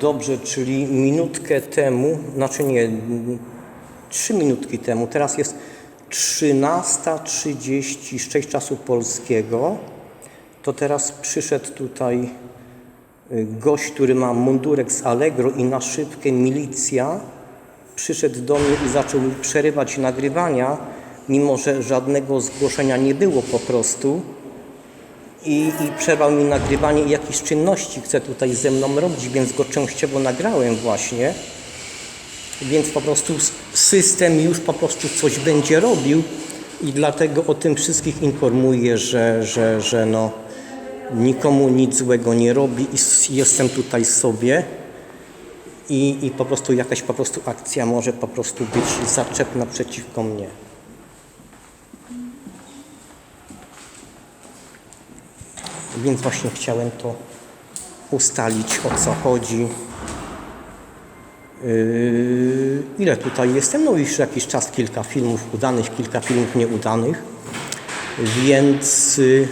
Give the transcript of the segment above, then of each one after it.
Dobrze, czyli minutkę temu, znaczy nie, trzy minutki temu, teraz jest 13.36 czasu polskiego, to teraz przyszedł tutaj y, gość, który ma mundurek z Allegro i na szybkę milicja, przyszedł do mnie i zaczął przerywać nagrywania, mimo że żadnego zgłoszenia nie było po prostu i, i przerwał mi nagrywanie i jakieś czynności chce tutaj ze mną robić, więc go częściowo nagrałem właśnie. Więc po prostu system już po prostu coś będzie robił i dlatego o tym wszystkich informuję, że, że, że no, nikomu nic złego nie robi i jestem tutaj sobie i, i po prostu jakaś po prostu akcja może po prostu być zaczepna przeciwko mnie. Więc właśnie chciałem to ustalić, o co chodzi. Yy, ile tutaj jestem? No już jakiś czas, kilka filmów udanych, kilka filmów nieudanych. Więc, yy,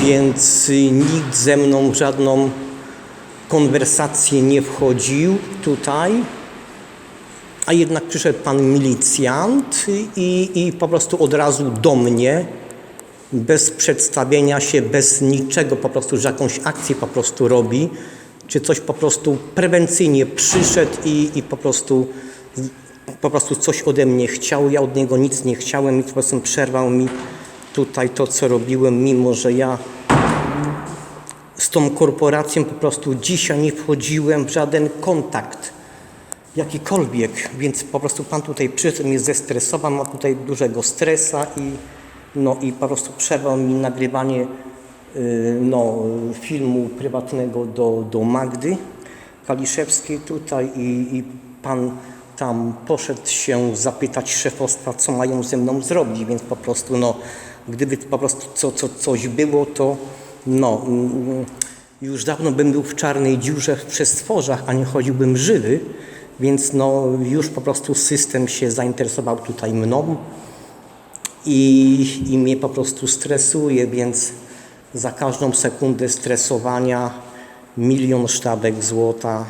więc nikt ze mną w żadną konwersację nie wchodził tutaj. A jednak przyszedł pan milicjant i, i po prostu od razu do mnie bez przedstawienia się, bez niczego, po prostu, że jakąś akcję po prostu robi, czy coś po prostu prewencyjnie przyszedł i, i po prostu po prostu coś ode mnie chciał, ja od niego nic nie chciałem i po prostu przerwał mi tutaj to, co robiłem, mimo że ja z tą korporacją po prostu dzisiaj nie wchodziłem w żaden kontakt jakikolwiek, więc po prostu Pan tutaj przyszedł, mnie zestresował, ma tutaj dużego stresa i, no, i po prostu przerwał mi nagrywanie y, no, filmu prywatnego do, do Magdy Kaliszewskiej tutaj i, i Pan tam poszedł się zapytać szefostwa, co mają ze mną zrobić, więc po prostu no, gdyby po prostu co, co, coś było, to no, mm, już dawno bym był w czarnej dziurze w przestworzach, a nie chodziłbym żywy, więc no, już po prostu system się zainteresował tutaj mną i, i mnie po prostu stresuje, więc za każdą sekundę stresowania milion sztabek złota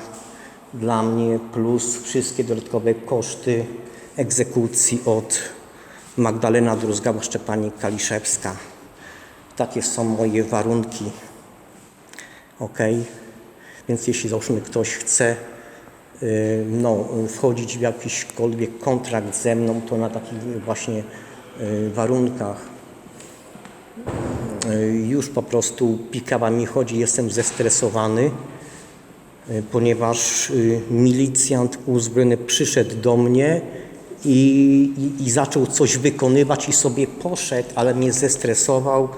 dla mnie plus wszystkie dodatkowe koszty egzekucji od Magdalena Druzgała Szczepanik Kaliszewska. Takie są moje warunki. Ok? Więc jeśli załóżmy ktoś chce y, no, wchodzić w jakiśkolwiek kontrakt ze mną, to na takich właśnie warunkach y, już po prostu pikawa mi chodzi, jestem zestresowany, y, ponieważ milicjant uzbrojony przyszedł do mnie i, i, i zaczął coś wykonywać i sobie poszedł, ale mnie zestresował,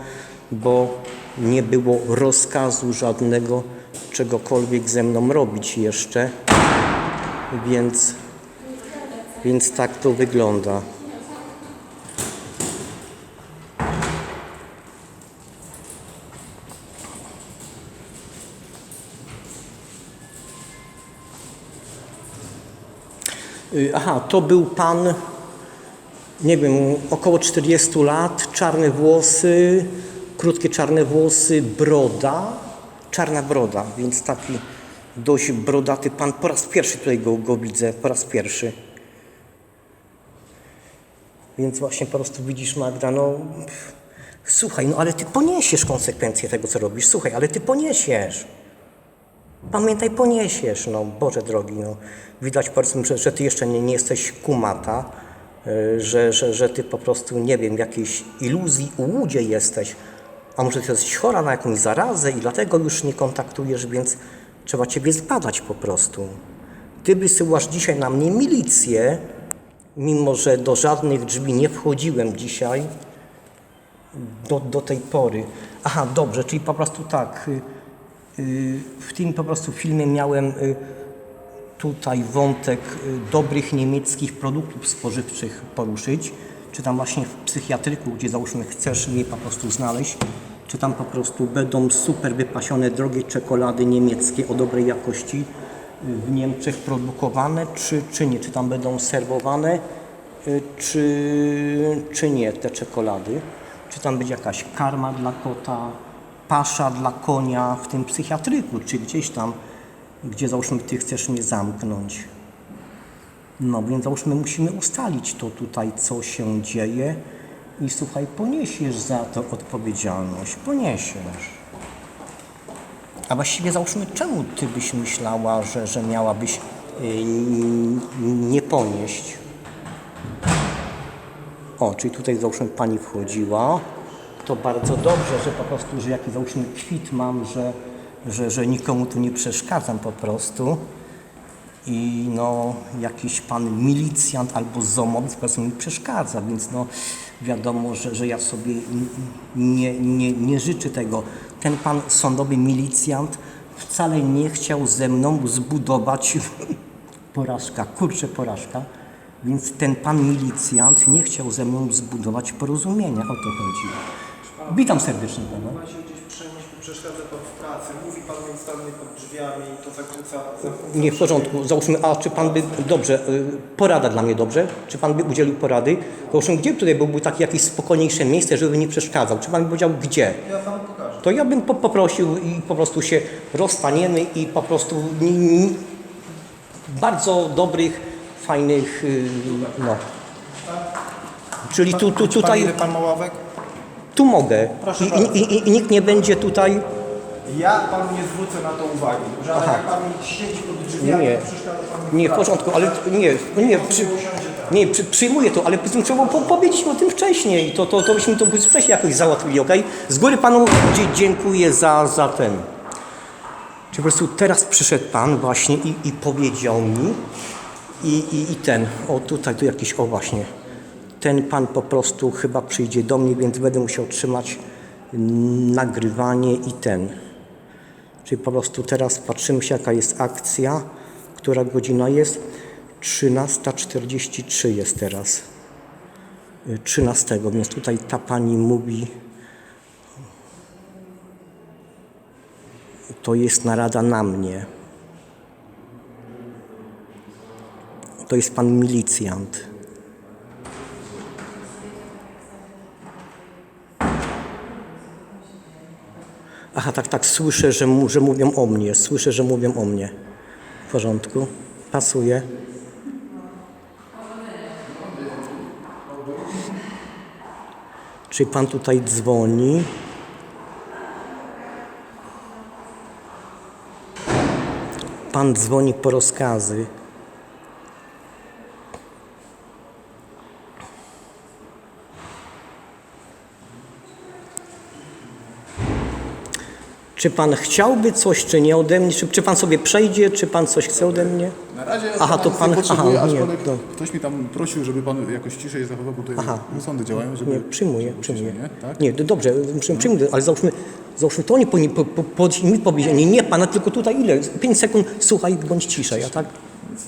bo nie było rozkazu żadnego czegokolwiek ze mną robić jeszcze, więc, więc tak to wygląda. Aha, to był pan, nie wiem, około 40 lat, czarne włosy, krótkie czarne włosy, broda, czarna broda, więc taki dość brodaty pan. Po raz pierwszy tutaj go, go widzę, po raz pierwszy. Więc właśnie po prostu widzisz Magda, no słuchaj, no ale ty poniesiesz konsekwencje tego, co robisz, słuchaj, ale ty poniesiesz. Pamiętaj, poniesiesz, no Boże drogi, no. Widać powiedzmy, że, że ty jeszcze nie, nie jesteś kumata, y, że, że, że ty po prostu, nie wiem, jakiejś iluzji, ułudzie jesteś, a może ty jesteś chora na jakąś zarazę i dlatego już nie kontaktujesz, więc trzeba ciebie zbadać po prostu. Ty wysyłasz dzisiaj na mnie milicję, mimo że do żadnych drzwi nie wchodziłem dzisiaj, do, do tej pory. Aha, dobrze, czyli po prostu tak. Y, W tym po prostu filmie miałem y, tutaj wątek y, dobrych niemieckich produktów spożywczych poruszyć, czy tam właśnie w psychiatryku, gdzie załóżmy chcesz je po prostu znaleźć, czy tam po prostu będą super wypasione drogie czekolady niemieckie o dobrej jakości w Niemczech produkowane, czy, czy nie, czy tam będą serwowane, czy, czy nie te czekolady, czy tam będzie jakaś karma dla kota, pasza dla konia w tym psychiatryku, czy gdzieś tam gdzie załóżmy ty chcesz mnie zamknąć. No więc załóżmy musimy ustalić to tutaj, co się dzieje i słuchaj, poniesiesz za to odpowiedzialność, poniesiesz. A właściwie załóżmy, czemu ty byś myślała, że, że miałabyś y, n- nie ponieść? O, czyli tutaj załóżmy pani wchodziła. To bardzo dobrze, że po prostu, że jaki załóżmy kwit mam, że, że, że nikomu tu nie przeszkadzam po prostu. I no, jakiś pan milicjant albo zomowiec po prostu mi przeszkadza, więc no wiadomo, że, że ja sobie nie, nie, nie życzę tego. Ten pan sądowy milicjant wcale nie chciał ze mną zbudować porażka, kurczę porażka. Więc ten pan milicjant nie chciał ze mną zbudować porozumienia, o to chodzi. Witam serdecznie pana. Ma się gdzieś przenieść, bo przeszkadza pan w pracy, mówi pan nieustannie pod drzwiami, to zakłóca... zakłóca Nie w porządku, załóżmy, a czy pan by, dobrze, y, porada dla mnie dobrze, czy pan by udzielił porady? Załóżmy, gdzie tutaj byłby takie jakieś spokojniejsze miejsce, żeby nie przeszkadzał? Czy pan by powiedział gdzie? Ja panu pokażę. To ja bym po, poprosił i po prostu się rozstaniemy i po prostu bardzo dobrych, fajnych, y, no. Czyli tu, tu, Pan, tutaj, ile pan ma ławek? Tu mogę Proszę I, i, i, i nikt nie będzie tutaj, Ja panu nie zwrócę na to uwagi, że Aha. jak pan siedzi pod drzwiami, Nie. to przeszkadza nie w pracy. porządku, ale nie, nie, przy, Nie, przy, przyjmuję to, ale trzeba po, powiedzieć o tym wcześniej. To, to, to byśmy to wcześniej jakoś załatwili, ok? Z góry panu dzie- dziękuję za, za ten. Czy po prostu teraz przyszedł pan właśnie i, i powiedział mi i, i, i ten, o tutaj, tu jakiś, o właśnie. Ten pan po prostu chyba przyjdzie do mnie, więc będę musiał trzymać nagrywanie i ten. Czyli po prostu teraz patrzymy się, jaka jest akcja, która godzina jest. 13.43 jest teraz. Y, 13, więc tutaj ta pani mówi. To jest narada na mnie. To jest pan milicjant. Aha, tak, tak, słyszę, że, że mówią o mnie. Słyszę, że mówią o mnie. W porządku. Pasuje. Czy pan tutaj dzwoni? Pan dzwoni po rozkazy. Czy pan chciałby coś, czy nie ode mnie? Czy, czy pan sobie przejdzie, czy pan coś chce ode mnie? Na razie ja Aha, to pan- nie potrzebuję, aha, nie, aczkolwiek to- ktoś mi tam prosił, żeby pan jakoś ciszej zachował, bo tutaj Aha. sądy działają, żeby... Nie, przyjmuję, przyjmuję. Nie, tak? Nie, dobrze, przy- przyjmuję, ale załóżmy, załóżmy to oni powinni po, po, po, mi powiedzieć, nie, nie pana, tylko tutaj ile? 5 sekund, słuchaj, bądź ciszej, a tak?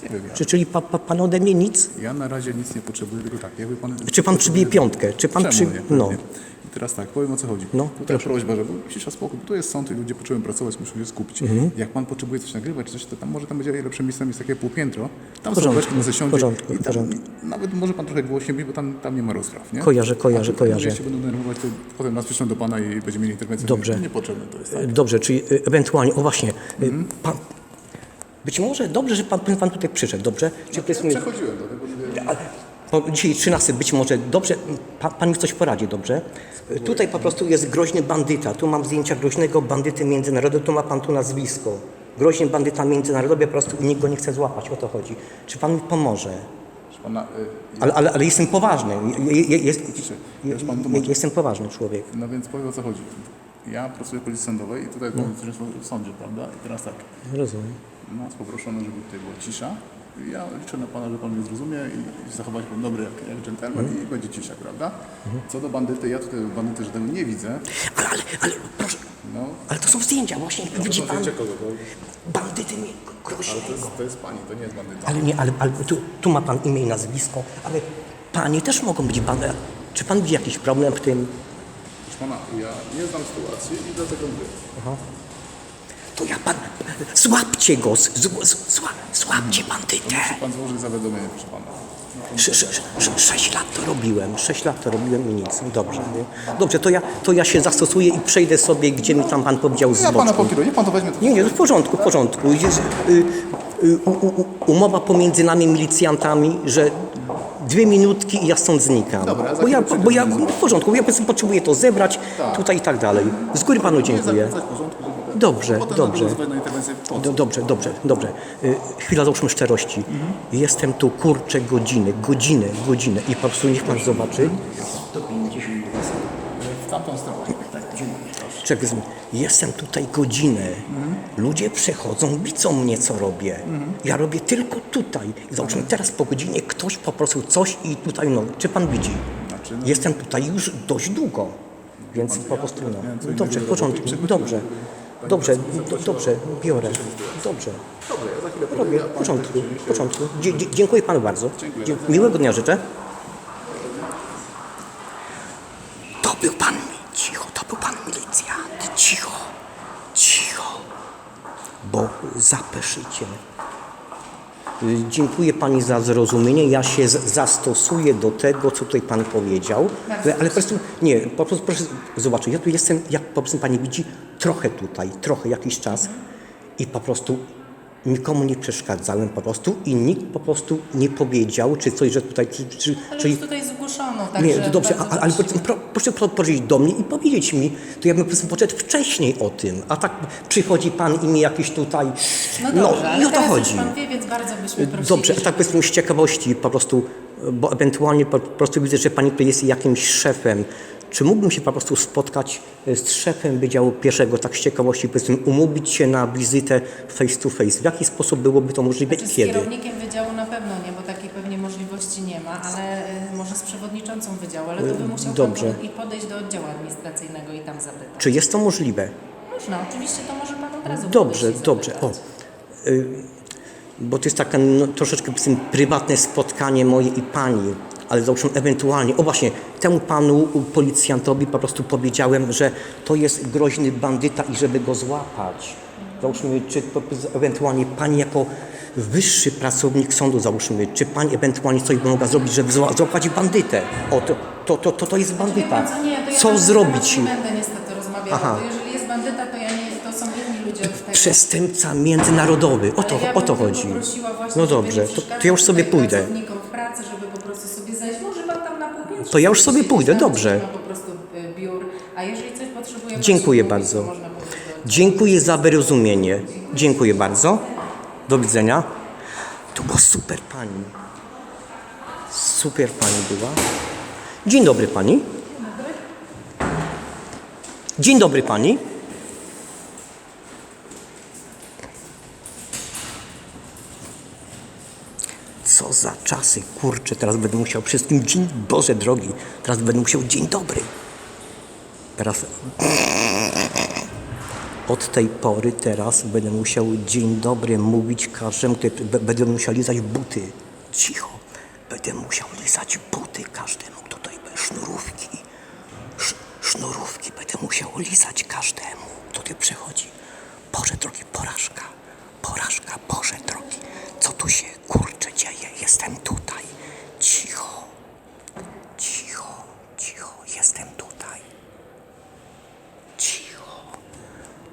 Nie. Czy, czyli pa, pa, pan ode mnie nic? Ja na razie nic nie potrzebuję, tylko tak, jakby pan... Czy pan przybije piątkę? Czy pan przy... nie? No, Pewnie. Teraz tak, powiem o co chodzi. No, Tutaj prośba, żeby cisza spokój, bo tu jest sąd i ludzie poczułem pracować, muszą się skupić. Mhm. Jak pan potrzebuje coś nagrywać, coś, to tam może tam będzie lepsze miejsce, jest takie półpiętro, tam są porządku, beczki na zasiądzie w porządku, i tam porządku. nawet może pan trochę głośniej być, bo tam, tam nie ma rozpraw, nie? Kojarzę, kojarzę, A kojarzę. Jeśli będą denerwować, to potem nas przyszą do pana i będziemy mieli interwencję. Dobrze. Niepotrzebne to jest, tak? dobrze, czyli y, ewentualnie, o właśnie, y, Mhm. pan, być może dobrze, że pan, pan tutaj przyszedł, dobrze? Czy powiedzmy, Przechodziłem do tego, dzisiaj 13 być może dobrze, pan, pan mi coś poradzi, dobrze? Tutaj po prostu jest groźny bandyta. Tu mam zdjęcia groźnego bandyty międzynarodowego, tu ma pan tu nazwisko. Groźny bandyta międzynarodowy, po prostu nikt go nie chce złapać, o to chodzi. Czy pan mi pomoże? Pana, y, Ale, ale, ale jestem poważny. Je, je, jest, je, jestem poważny człowiek. No więc powiem o co chodzi. Ja pracuję w policji sądowej i tutaj No. w sądzie, prawda? I teraz tak, Rozumiem. nas poproszono, żeby tutaj była cisza. Ja liczę na Pana, że Pan mnie zrozumie i zachować Pan dobry jak, jak dżentelmen Mhm. i będzie cisza, prawda? Co do bandyty, ja tutaj bandyty, że tego nie widzę. Ale, ale, ale, proszę, No, ale to są zdjęcia właśnie. Widzi pan kogo? Bandyty mi- ale to groźnego. jest, to jest Pani, to nie jest bandyta. Ale nie, ale, ale tu, tu ma pan imię i nazwisko, ale panie też mogą być bandy. Czy pan widzi jakiś problem w tym? Proszę Pana, ja nie znam sytuacji i dlatego mówię. To ja pan. Złapcie go! z- z- Zła, złapcie bandytę! Musi Pan złożyć zawiadomienie, proszę Pana. Sze, sze, sze, sześć lat to robiłem, sześć lat to robiłem i nic. Dobrze, nie? dobrze to, ja, to ja się zastosuję i przejdę sobie, gdzie mi tam pan powiedział z Ja pana boczku. pokieruję, pan to weźmie. Nie, nie, w porządku, w porządku. Jest, y, y, u, u, u- umowa pomiędzy nami milicjantami, że dwie minutki i ja stąd znikam. Dobra, za bo ja, chwilę bo ja w porządku, bo ja po prostu potrzebuję to zebrać Tak. tutaj i tak dalej. Z góry panu dziękuję. Zapisać w porządku, Dobrze, Potem dobrze. po? Do, dobrze, dobrze, dobrze. Y, chwila załóżmy szczerości. Jestem tu kurczę godzinę, godzinę, godzinę i po prostu niech pan zobaczy. W tamtą stronę. Tak, dziękuję. Jestem tutaj godzinę. Ludzie przechodzą, widzą mnie, co robię. Ja robię tylko tutaj. Załóżmy, teraz po godzinie ktoś poprosił coś i tutaj, no, czy pan widzi? Znaczy, no- Jestem tutaj już dość długo. Więc po prostu, no. Dobrze, w porządku, dobrze. Dobrze, do, dobrze, biorę. Dobrze. Dobrze, ja za chwilę Robię, w w porządku. Dzie, dzie, dziękuję panu bardzo. Dzie, miłego dnia życzę. To był pan, cicho, to był pan milicjant, cicho, cicho, bo zapeszycie. Dziękuję Pani za zrozumienie. Ja się zastosuję do tego, co tutaj Pan powiedział. Ale, ale po prostu, nie, po prostu proszę zobaczyć, ja tu jestem, jak po prostu Pani widzi, trochę tutaj, trochę jakiś czas i po prostu nikomu nie przeszkadzałem po prostu i nikt po prostu nie powiedział, czy coś, że tutaj, czy, czy, Ale już tutaj zgłoszono, także nie, dobrze, a, ale pro, proszę pro- powiedzieć do mnie i powiedzieć mi, to ja bym po prostu wcześniej o tym, a tak przychodzi pan i mi jakiś tutaj, No no, dobrze, ale i o to chodzi. pan wie, więc bardzo byśmy prosili. Dobrze, a tak powiedzmy z ciekawości po prostu, bo ewentualnie po prostu widzę, że pani tutaj jest jakimś szefem. Czy mógłbym się po prostu spotkać e, z szefem Wydziału Pierwszego, tak z ciekawości, powiedzmy, umówić się na wizytę face to face? W jaki sposób byłoby to możliwe i z kiedy? kierownikiem wydziału na pewno nie, bo takiej pewnie możliwości nie ma, ale y, może z przewodniczącą wydziału, ale to by musiał Dobrze. i podejść do oddziału administracyjnego i tam zapytać. Czy jest to możliwe? Można, oczywiście to może pan od razu Dobrze, dobrze. O, zapytać. y, bo to jest takie no, troszeczkę prywatne spotkanie moje i pani, ale załóżmy ewentualnie, o właśnie, temu panu policjantowi po prostu powiedziałem, że to jest groźny bandyta i żeby go złapać. Załóżmy, czy po, ewentualnie pani jako wyższy pracownik sądu, załóżmy, czy pani ewentualnie coś by mogła zrobić, żeby zła- złapać bandytę? O, to, to, to, to, to jest Wie bandyta. pan co, nie, to ja Co zrobić? Nie będę niestety rozmawiała, Aha. bo jeżeli jest bandyta, to ja nie, to są inni ludzie od tego. Przestępca międzynarodowy, o to, Ale ja o to bym chodzi. właśnie, No żeby dobrze, to, to ja już sobie tutaj pójdę. pracownikom w pracy, żeby po prostu sobie zejść. Może pan tam na półpiętrze To ja już sobie pójdę, dobrze. Potrzebuje... Dziękuję bardzo. Dziękuję za wyrozumienie. Dziękuję bardzo. Do widzenia. To była super pani. Super pani była. Dzień dobry pani. Dzień dobry pani. Co za czasy, kurczę, teraz będę musiał wszystkim dzień, Boże drogi, teraz będę musiał dzień dobry. Teraz od tej pory teraz będę musiał dzień dobry mówić każdemu, będę musiał lizać buty. Cicho. Będę musiał lizać buty każdemu, tutaj sznurówki. Sz, sznurówki będę musiał lizać każdemu, kto tutaj przechodzi. Boże drogi, porażka. Porażka, Boże drogi. Co tu się dzieje? Jestem tutaj. Cicho. Cicho, cicho. Jestem tutaj. Cicho.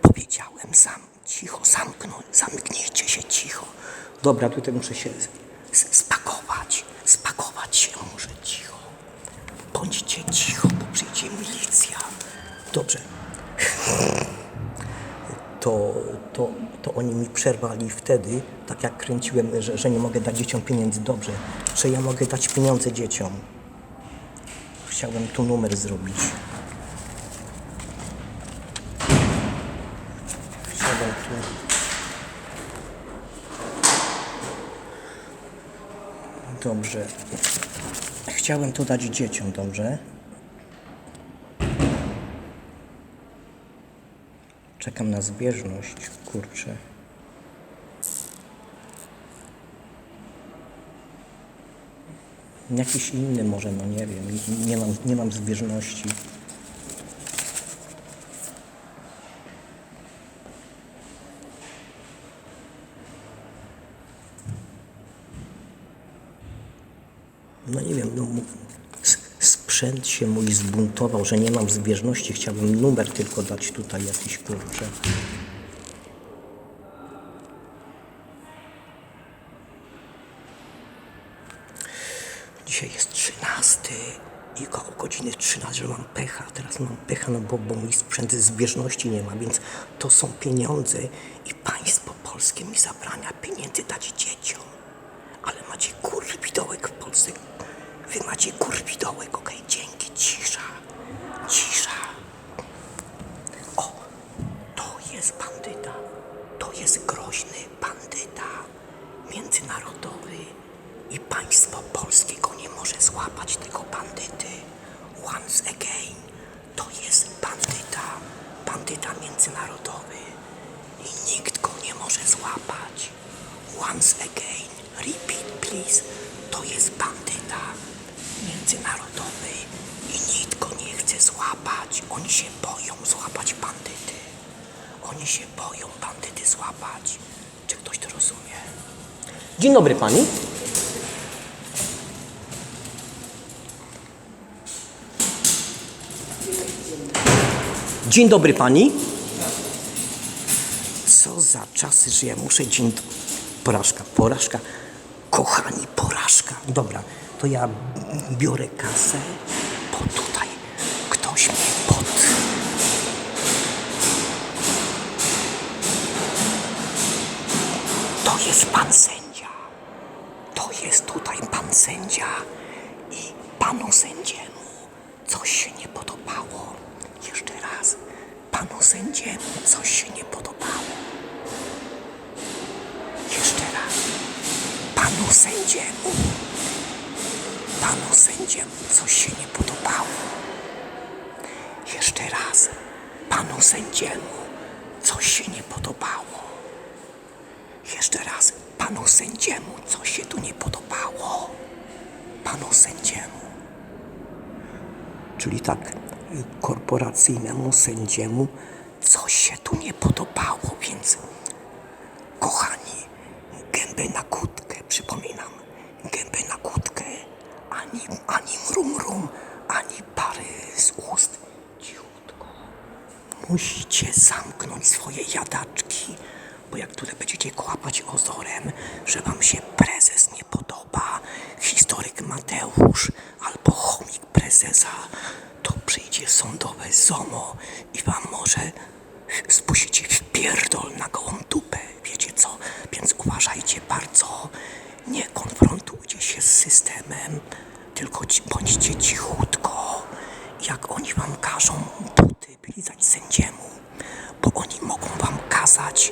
Powiedziałem sam, cicho, zamknąć, zamknijcie się cicho. Dobra, tutaj muszę się spakować, spakować się muszę cicho. Bądźcie cicho, bo przyjdzie milicja. Dobrze. To, to, to oni mi przerwali wtedy, tak jak kręciłem, że, że nie mogę dać dzieciom pieniędzy. Dobrze, że ja mogę dać pieniądze dzieciom. Chciałem tu numer zrobić. Chciałem tu. Dobrze. Chciałem to dać dzieciom, dobrze? Czekam na zbieżność, kurczę. Jakiś inny może, no nie wiem, nie- mam, nie mam zbieżności. no nie wiem, no, mu- s- sprzęt się mój zbuntował, że nie mam zbieżności. Chciałbym numer tylko dać tutaj jakiś kurczę. Dzisiaj jest 13 i koło godziny 13, że mam pecha. Teraz mam pecha, no bo, bo mój sprzęt zbieżności nie ma, więc to są pieniądze i państwo polskie mi zabrania pieniędzy dać dzieciom. Ale macie kurwidołek w Polsce. Wy macie kurwidołek, okej, dzięki, cisza, cisza. O, to jest bandyta. To jest groźny bandyta międzynarodowy i państwo polskie go nie może złapać, tego bandyty. Once again, to jest bandyta, bandyta międzynarodowy i nikt go nie może złapać. Once again, repeat please, to jest bandyta międzynarodowy i nikt go nie chce złapać. Oni się boją złapać bandyty. Oni się boją bandyty złapać. Czy ktoś to rozumie? Dzień dobry pani. Dzień dobry pani. Co za czasy, że ja muszę dzień... Porażka, porażka. Kochani, porażka. Dobra, to ja biorę kasę, bo tutaj ktoś mnie pod... To jest pan sędzia. To jest tutaj pan sędzia i panu sędziemu coś się nie podobało. Jeszcze raz, panu sędziemu coś się nie podobało. Jeszcze raz, panu sędziemu, panu sędziemu coś się nie podobało. Jeszcze raz, panu sędziemu coś się nie podobało. Jeszcze raz, panu sędziemu coś się tu nie podobało. Panu sędziemu. Czyli tak, korporacyjnemu sędziemu coś się tu nie podobało, więc kochani, gębę na kłódkę, przypominam, Musicie zamknąć swoje jadaczki, bo jak tutaj będziecie kłapać ozorem, że wam się prezes nie podoba, historyk Mateusz albo chomik prezesa, to przyjdzie sądowe ZOMO i wam może spuścicie w pierdol na gołą dupę. Wiecie co? Więc uważajcie bardzo. Nie konfrontujcie się z systemem, tylko ci, bądźcie cichutko. Jak oni wam każą buty wylizać sędziemu, bo oni mogą wam kazać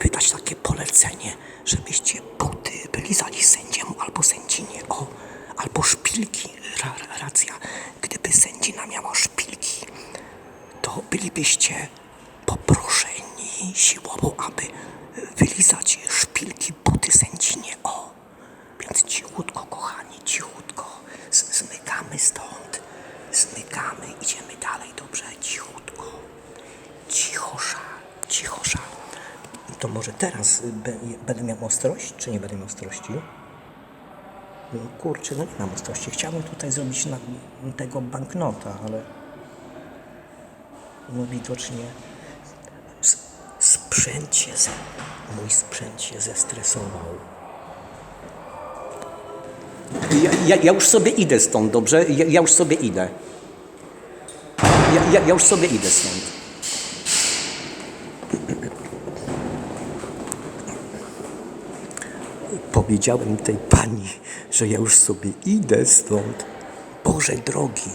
wydać takie polecenie, żebyście buty wylizali sędziemu albo sędzinie, o, albo szpilki, ra, racja. Gdyby sędzina miała szpilki, to bylibyście poproszeni siłowo, aby wylizać szpilki buty sędzinie, o. Więc cichutko, kochani, cichutko. Zmykamy stąd. Zmykamy, idziemy dalej, dobrze? Cichutko. Cichosza, cichosza. To może teraz będę miał ostrość, czy nie będę miał ostrości? No, kurczę, no nie mam ostrości. Chciałbym tutaj zrobić na, tego banknota, ale no widocznie sprzęt się, mój sprzęt się zestresował. Ja, ja, ja już sobie idę stąd, dobrze? Ja, ja już sobie idę. Ja, ja, ja już sobie idę stąd. Powiedziałem tej pani, że ja już sobie idę stąd. Boże drogi,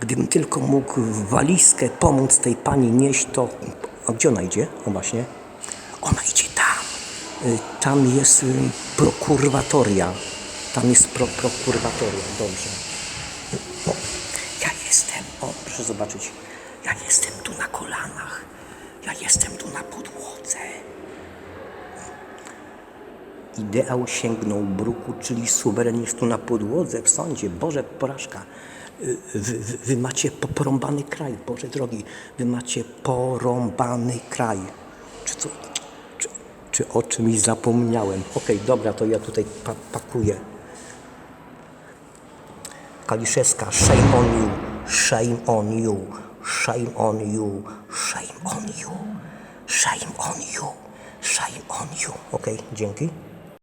gdybym tylko mógł walizkę pomóc tej pani nieść, to... A gdzie ona idzie? O właśnie. Ona idzie tam. Y, Tam jest y, prokuratoria. Tam jest pro, prokuratoria, dobrze. O, ja jestem, o proszę zobaczyć, ja jestem tu na kolanach. Ja jestem tu na podłodze. Ideał sięgnął bruku, czyli suweren jest tu na podłodze w sądzie. Boże, porażka. Wy, wy, macie po- porąbany kraj, Boże drogi. Wy macie porąbany kraj. Czy co? Czy, czy o czymś zapomniałem? Okej, dobra, to ja tutaj pa, pakuję. Kaliszewska, shame on you, shame on you, shame on you, shame on you, shame on you, shame on you. Ok, dzięki.